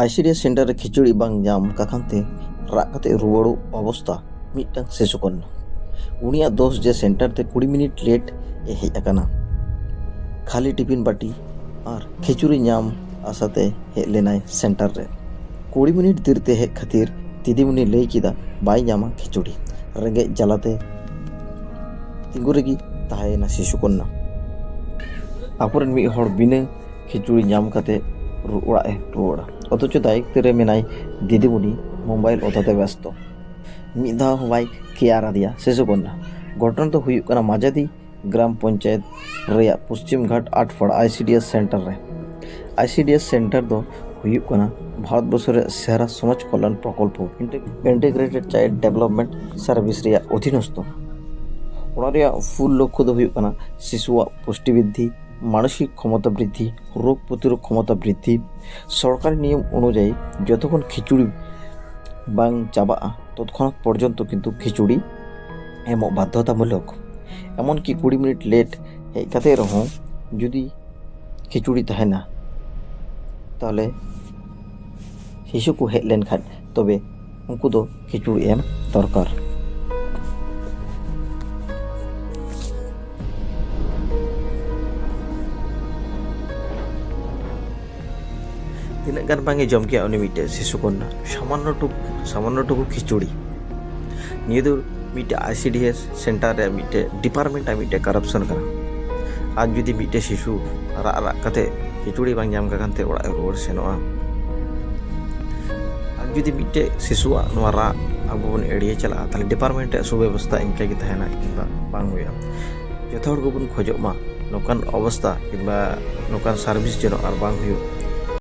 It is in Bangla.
ᱟᱭᱥᱤᱰᱤᱭᱟᱥ ᱥᱮᱱᱴᱟᱨ ᱨᱮ ᱠᱷᱤᱪᱩᱲᱤ ᱵᱟᱝ ᱧᱟᱢ ᱠᱟᱠᱷᱟᱱᱛᱮ ᱨᱟᱜ ᱠᱟᱛᱮ ᱨᱩᱣᱟᱹᱲᱚᱜ ᱚᱵᱚᱥᱛᱟ ᱢᱤᱫᱴᱟᱝ ᱥᱤᱥᱩᱠᱚᱱᱱᱟ ᱩᱱᱤᱭᱟᱜ ᱫᱳᱥ ᱡᱮ ᱥᱮᱱᱴᱟᱨ ᱛᱮ ᱠᱩᱲᱤ ᱢᱤᱱᱤᱴ ᱞᱮᱴ ᱮ ᱦᱮᱡ ᱟᱠᱟᱱᱟ ᱠᱷᱟᱹᱞᱤ ᱴᱤᱯᱤᱱ ᱵᱟᱹᱴᱤ ᱟᱨ ᱠᱷᱤᱪᱩᱲᱤ ᱧᱟᱢ ᱟᱥᱟᱛᱮ ᱦᱮᱡ ᱞᱮᱱᱟᱭ ᱥᱮᱱᱴᱟᱨ ᱨᱮ ᱠᱩᱲᱤ ᱢᱤᱱᱤᱴ ᱫᱮᱨᱤᱛᱮ ᱦᱮᱡ ᱠᱷᱟᱹᱛᱤᱨ ᱫᱤᱫᱤᱢᱩᱱᱤ ᱞᱟᱹᱭ ᱠᱮᱫᱟ ᱵᱟᱭ ᱧᱟᱢᱟ ᱠᱷᱤᱪᱩᱲᱤ ᱨᱮᱸᱜᱮᱡ ᱡᱟᱞᱟᱛᱮ ᱛᱤᱸᱜᱩ ᱨᱮᱜᱮ ᱛᱟᱦᱮᱸᱭᱮᱱᱟ ᱥᱤᱥᱩᱠᱚᱱᱱᱟ ᱟᱠᱚᱨᱮᱱ ᱢᱤᱫ ᱦᱚᱲ ᱵᱤᱱᱟᱹ ᱠᱷᱤᱪᱩᱲᱤ ᱧᱟᱢ ᱠᱟᱛᱮ ᱨᱩᱣᱟᱹᱲᱟ ᱚᱛᱷᱚᱪᱚ ᱫᱟᱭᱤᱛᱛᱚ ᱨᱮ ᱢᱮᱱᱟᱭ ᱫᱤᱫᱤᱢᱩᱱᱤ ᱢᱳᱵᱟᱭᱤᱞ ᱚᱛᱟᱛᱮ ᱵᱮᱥᱛᱚ ᱢᱤᱫ ᱫᱷᱟᱣ ᱦᱚᱸ ᱵᱟᱭ ᱠᱮᱭᱟᱨ ᱟᱫᱮᱭᱟ ᱥᱤᱥᱩᱠᱚᱱᱱᱟ ᱜᱷᱚᱴᱚᱱ ᱫᱚ ᱦᱩᱭᱩᱜ ᱠᱟᱱᱟ ᱢᱟᱡᱟᱫᱤ ᱜᱨᱟᱢ ᱯᱚᱧᱪᱟᱭᱮᱛ ᱨᱮᱭᱟᱜ ᱯᱚᱥᱪᱤᱢ ᱜᱷᱟᱴ ᱟᱴᱯᱟᱲᱟ ᱟᱭᱥᱤᱰᱤᱮᱥ ᱥᱮᱱᱴᱟᱨ ᱨᱮ আইসিডিএস সেন্টার ᱫᱚ ᱦᱩᱭᱩᱜ ᱠᱟᱱᱟ ᱵᱷᱟᱨᱚᱛᱵᱚᱨᱥᱚ ᱨᱮᱭᱟᱜ ᱥᱮᱦᱨᱟ ᱥᱚᱢᱟᱡᱽ ᱠᱚᱞᱞᱟᱱ ᱯᱨᱚᱠᱚᱞᱯᱚ ᱤᱱᱴᱮᱜᱨᱮᱴᱮᱰ ᱪᱟᱭᱤᱞᱰ ᱰᱮᱵᱷᱞᱚᱯᱢᱮᱱᱴ ᱥᱟᱨᱵᱷᱤᱥ ᱨᱮᱭᱟᱜ ᱚᱫᱷᱤᱱᱚᱥᱛᱚ ᱚᱱᱟ ᱨᱮᱭᱟᱜ ᱯᱷᱩᱞ ᱞᱚᱠষ্য ᱫᱚ ᱦᱩᱭᱩᱜ ᱠᱟᱱᱟ ᱥᱤᱥᱩᱣᱟᱜ ᱯᱩᱥᱴᱤ ᱵৃদ্ধি মানসিক ক্ষমতা বৃদ্ধি, রোগ প্রতিরোধ ক্ষমতা বৃদ্ধি, সরকারি নিয়ম অনুযায়ী যতক্ষণ খিচুড়ি বাং চাবা তৎক্ষণাৎ পর্যন্ত কিন্তু খিচুড়ি এম বাধ্যতামূলক। এমনকি কুড়ি মিনিট লেট এই কাতে যদি খিচুড়ি থাকে না, তাহলে শিশুকে হেলেন খান, তবে উনকু খিচুড়ি এম দরকার। ᱛᱤᱱᱟᱹᱜ ᱜᱟᱱ ᱵᱟᱝᱮ ᱡᱚᱢ ᱠᱮᱭᱟ ᱩᱱᱤ ᱢᱤᱫᱴᱮᱡ ᱥᱤᱥᱩ ᱠᱚᱱᱱᱟ ᱥᱟᱢᱟᱱᱱᱚ ᱴᱩᱠᱩ ᱥᱟᱢᱟᱱᱱᱚ ᱴᱩᱠᱩ ᱠᱷᱤᱪᱩᱲᱤ ᱱᱤᱭᱟᱹ ᱫᱚ ᱢᱤᱫᱴᱮᱡ ᱟᱭᱥᱤᱰᱤএᱥ ᱥᱮᱱᱴᱟᱨ ᱨᱮᱭᱟᱜ ᱢᱤᱫᱴᱮᱡ ᱰᱤᱯᱟᱨᱴᱢᱮᱱᱴᱟᱜ ᱢᱤᱫᱴᱮᱡ ᱠᱟᱨᱟᱯᱥᱚᱱ ᱠᱟᱱᱟ ᱟᱨ ᱡᱩᱫᱤ ᱢᱤᱫᱴᱮᱡ ᱥᱤᱥᱩ ᱨᱟᱜ ᱨᱟᱜ ᱠᱟᱛᱮ ᱠᱷᱤᱪᱩᱲᱤ ᱵᱟᱝ ᱧᱟᱢ ᱠᱟᱱᱛᱮ ᱚᱲᱟᱜ ᱨᱩᱣᱟᱹᱲ ᱥᱮᱱᱚᱜᱼᱟ ᱟᱨ ᱡᱩᱫᱤ ᱢᱤᱫᱴᱮᱡ ᱥᱤᱥᱩᱣᱟᱜ ᱱᱚᱣᱟ ᱨᱟᱜ ᱟᱵᱚ ᱵᱚᱱ ᱮᱲᱤᱭᱟᱹ ᱪᱟᱞᱟᱜᱼᱟ ᱛᱟᱦᱞᱮ ᱰᱤᱯᱟᱨᱴᱢᱮᱱᱴ ᱨᱮᱭᱟᱜ ᱥᱩᱵᱮᱵᱚᱥᱛᱷᱟ ᱤᱱᱠᱟᱹ ᱜᱮ ᱛᱟᱦᱮᱱᱟ ᱠᱤᱝᱵᱟ ᱵᱟᱝ ᱦᱩᱭᱩᱜᱼᱟ ᱡᱚᱛᱚ ᱦᱚᱲ ᱜᱮᱵᱚᱱ ᱠᱷᱚᱡᱚᱜ ᱢᱟ ᱱᱚᱝᱠᱟᱱ ᱚᱵᱚᱥᱛᱷᱟ ᱠᱤᱝᱵᱟ ᱱᱚᱝᱠᱟᱱ ᱥᱟᱨᱵᱷᱤᱥ ᱡᱮᱱᱚ ᱟᱨ ᱵᱟᱝ ᱦᱩᱭᱩᱜ